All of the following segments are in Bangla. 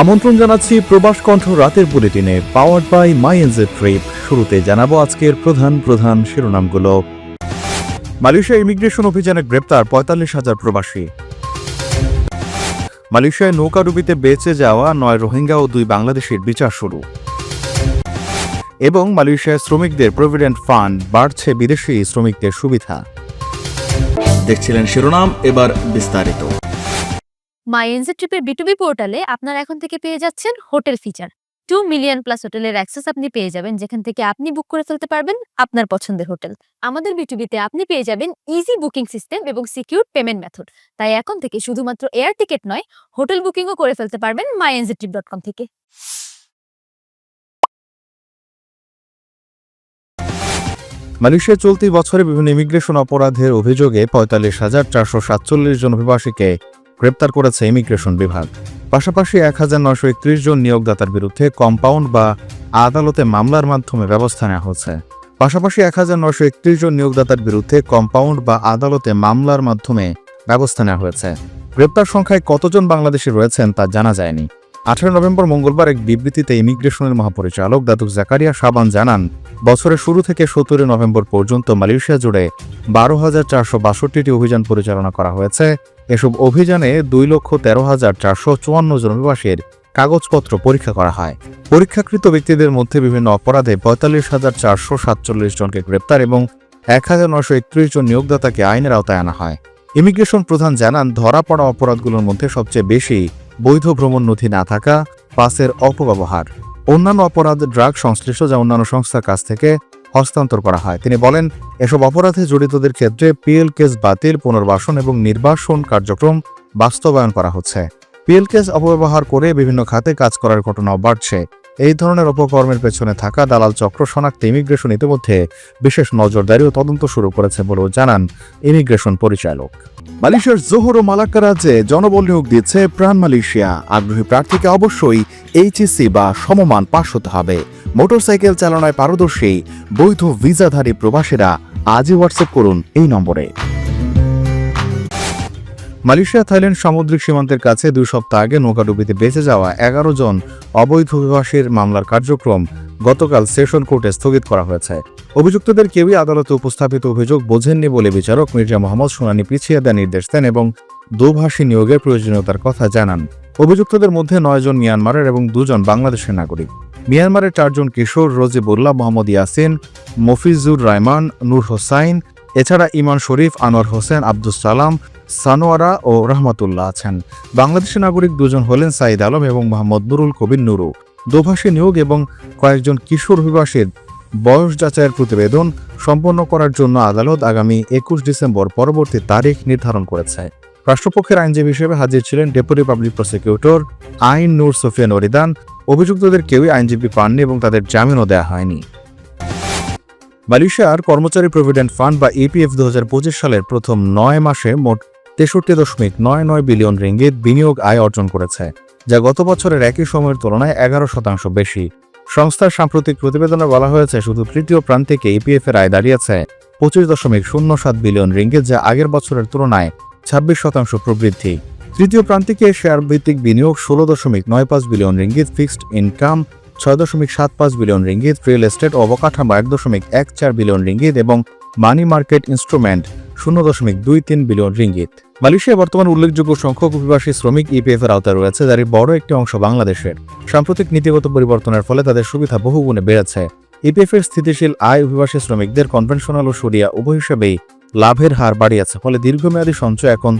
আমন্ত্রণ জানাচ্ছি প্রবাস কণ্ঠ রাতের বুলেটিনে powered by my NJ trip শুরুতে জানাব আজকের প্রধান প্রধান শিরোনামগুলো। মালয়েশিয়া ইমিগ্রেশন অভিযানে গ্রেপ্তার পঁয়তাল্লিশ হাজার প্রবাসী। মালয়েশিয়ায় নৌকাডুবিতে বেঁচে যাওয়া নয় রোহিঙ্গা ও দুই বাংলাদেশের বিচার শুরু। এবং মালয়েশিয়ায় শ্রমিকদের প্রভিডেন্ট ফান্ড বাড়ছে বিদেশি শ্রমিকদের সুবিধা। দেখছিলেন শিরোনাম, এবার বিস্তারিত। মাই এনজে ট্রিপের বিটুবি পোর্টালে আপনারা এখন থেকে পেয়ে যাচ্ছেন hotel feature two million plus হোটেলের অ্যাক্সেস আপনি পেয়ে যাবেন, যেখান থেকে আপনি বুক করে ফেলতে পারবেন আপনার পছন্দের হোটেল আমাদের বিটুবিতে আপনি পেয়ে যাবেন ইজি বুকিং সিস্টেম এবং সিকিউর পেমেন্ট মেথড তাই এখন থেকে শুধুমাত্র এয়ার টিকিট নয় হোটেল বুকিংও করে ফেলতে পারবেন my NJ trip dot com থেকে। মালয়েশিয়া চলতি বছরে বিভিন্ন ইমিগ্রেশন অপরাধের অভিযোগে পঁয়তাল্লিশ হাজার চারশো সাতচল্লিশ জন অভিবাসীকে গ্রেপ্তার করেছে ইমিগ্রেশন বিভাগ। পাশাপাশি এক হাজার একত্রিশ জন নিয়োগদাতার বিরুদ্ধে কম্পাউন্ড বা আদালতে মামলার মাধ্যমে ব্যবস্থা নেওয়া হচ্ছে পাশাপাশি এক একত্রিশ জন নিয়োগদাতার বিরুদ্ধে কম্পাউন্ড বা আদালতে মামলার মাধ্যমে ব্যবস্থা নেওয়া হয়েছে। গ্রেপ্তার সংখ্যায় কতজন বাংলাদেশি রয়েছেন তা জানা যায়নি। আঠারো নভেম্বর মঙ্গলবার এক বিবৃতিতে ইমিগ্রেশনের মহাপরিচালক দাতুক জাকারিয়া সাবান জানান, বছরের শুরু থেকে সতেরো নভেম্বর পর্যন্ত মালয়েশিয়া জুড়ে বারো হাজার চারশো বাষট্টিটি অভিযান পরিচালনা করা হয়েছে। এসব অভিযানে দুই লক্ষ তেরো হাজার চারশো চুয়ান্ন জন কাগজপত্র পরীক্ষা করা হয়। পরীক্ষাকৃত ব্যক্তিদের মধ্যে বিভিন্ন অপরাধে পঁয়তাল্লিশ হাজার চারশো সাতচল্লিশ জনকে গ্রেপ্তার এবং এক হাজার নয়শো একত্রিশ জন নিয়োগদাতাকে আইনের আওতায় আনা হয়। ইমিগ্রেশন প্রধান জানান ধরা পড়া অপরাধগুলোর মধ্যে সবচেয়ে বেশি বৈধ ভ্রমণ নথি না থাকা পাসের অপব্যবহার। অন্যান্য অপরাধ, ড্রাগ সংশ্লিষ্ট যা অন্যান্য সংস্থার কাছ থেকে হস্তান্তর করা হয়। তিনি বলেন, এসব অপরাধে জড়িতদের ক্ষেত্রে পিএল কেস বাতিল, পুনর্বাসন এবং নির্বাসন কার্যক্রম বাস্তবায়ন করা হচ্ছে। পিএল কেস অপব্যবহার করে বিভিন্ন খাতে কাজ করার ঘটনাও বাড়ছে। এই ধরনের অপকর্মের পেছনে থাকা দালাল চক্র শনাক্ত ইমিগ্রেশন ইতিমধ্যে বিশেষ নজরদারি ও তদন্ত শুরু করেছে বলেও জানান ইমিগ্রেশন পরিচালক। মালয়েশিয়ার জোহর ও মালাক্কা রাজ্যে জনবল নিয়োগ দিচ্ছে প্রাণ মালয়েশিয়া। আগ্রহী প্রার্থীকে অবশ্যই এইচএসসি বা সমমান পাশ হতে হবে। মোটরসাইকেল চালনায় পারদর্শী, বৈধ ভিসাধারী প্রবাসীরা আজই হোয়াটসঅ্যাপ করুন এই নম্বরে। মালয়েশিয়া, থাইল্যান্ড সামুদ্রিক সীমান্তের কাছে দুই সপ্তাহ আগে নৌকাডুবিতে বেঁচে যাওয়া এগারো জন অবৈধ অভিবাসীর মামলার কার্যক্রম গতকাল সেশন কোর্টে স্থগিত করা হয়েছে। অভিযুক্তদের কেউই আদালতে উপস্থাপিত অভিযোগ বোঝেননি বলে বিচারক মির্জা মোহাম্মদ শুনানি পিছিয়ে দেওয়ার নির্দেশ দেন এবং দোভাষী নিয়োগের প্রয়োজনীয়তার কথা জানান। অভিযুক্তদের মধ্যে নয়জন মিয়ানমারের এবং দুজন বাংলাদেশের নাগরিক। মিয়ানমারের চারজন কিশোর রজিবুল্লাহ মোহাম্মদ ইয়াসিন, মফিজুর রহমান নূর হোসাইন, এছাড়া ইমান শরীফ, আনোয়ার হোসেন আব্দুল সালাম, সানোয়ারা ও রহমতুল্লাহ আছেন। বাংলাদেশের নাগরিক দুজন হলেন সাইদ আলম এবং মোহাম্মদ নুরুল কবির নুরু। দোভাষী নিয়োগ এবং কয়েকজন কিশোর অভিবাসীর বয়স যাচাইয়ের প্রতিবেদন সম্পন্ন করার জন্য আদালত আগামী একুশ ডিসেম্বর পরবর্তী তারিখ নির্ধারণ করেছে। রাষ্ট্রপক্ষের আইনজীবী হিসেবে হাজির ছিলেন ডেপুটি পাবলিক প্রসিকিউটর আইন নূর সোফিয়া নরিদান অভিযুক্তদের কেউই আইনজীবী পাননি এবং তাদের জামিনও দেওয়া হয়নি। মালয়েশিয়ার কর্মচারী প্রভিডেন্ট ফান্ড বা ইপিএফ দু হাজার পঁচিশ সালের প্রথম নয় মাসে মোট তেষট্টি দশমিক নয় নয় বিলিয়ন রিঙ্গিত বিনিয়োগ আয় অর্জন করেছে, যা গত বছরের একই সময়ের তুলনায় এগারো শতাংশ বেশি। সংস্থার সাম্প্রতিক প্রতিবেদনে বলা হয়েছে, শুধু তৃতীয় প্রান্তিকে ইপিএফ এর আয় দাঁড়িয়েছে পঁচিশ দশমিক শূন্য সাত বিলিয়ন রিঙ্গিত, যা আগের বছরের তুলনায় ছাব্বিশ শতাংশ প্রবৃদ্ধি। তৃতীয় প্রান্তিকে শেয়ার ভিত্তিক বিনিয়োগ ষোলো দশমিক নয় পাঁচ বিলিয়ন রিঙ্গিত ফিক্সড ইনকাম, ছয় দশমিক সাত পাঁচ বিলিয়ন রিঙ্গিত রিয়েল এস্টেট অবকাঠামো, এক দশমিক এক চার বিলিয়ন রিঙ্গিত এবং মানি মার্কেট ইনস্ট্রুমেন্ট শূন্য দশমিক দুই তিন বিলিয়ন রিঙ্গিত। মালয়েশিয়া বর্তমান উল্লেখযোগ্য সংখ্যক অভিবাসী শ্রমিক ইপিএফ এর আওতায় রয়েছে, যার বড় একটি অংশ বাংলাদেশের। সাম্প্রতিক নীতিগত পরিবর্তনের ফলে তাদের সুবিধা বহুগুণে বেড়েছে। ইপিএফ এর স্থিতিশীল আয় অভিবাসী শ্রমিকদের কনভেনশনাল ও সরিয়া উভয় হিসেবেই লাভের হার বাড়িয়েছে, ফলে দীর্ঘমেয়াদী সঞ্চয় এখন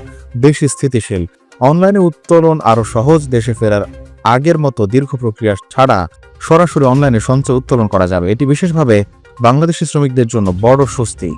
বেশি স্থিতিশীল। অনলাইনে উত্তোলন আরও সহজ, দেশে ফেরার আগের মতো দীর্ঘ প্রক্রিয়া ছাড়া সরাসরি অনলাইনে সঞ্চয় উত্তোলন করা যাবে। এটি বিশেষভাবে বাংলাদেশি শ্রমিকদের জন্য বড় স্বস্তি।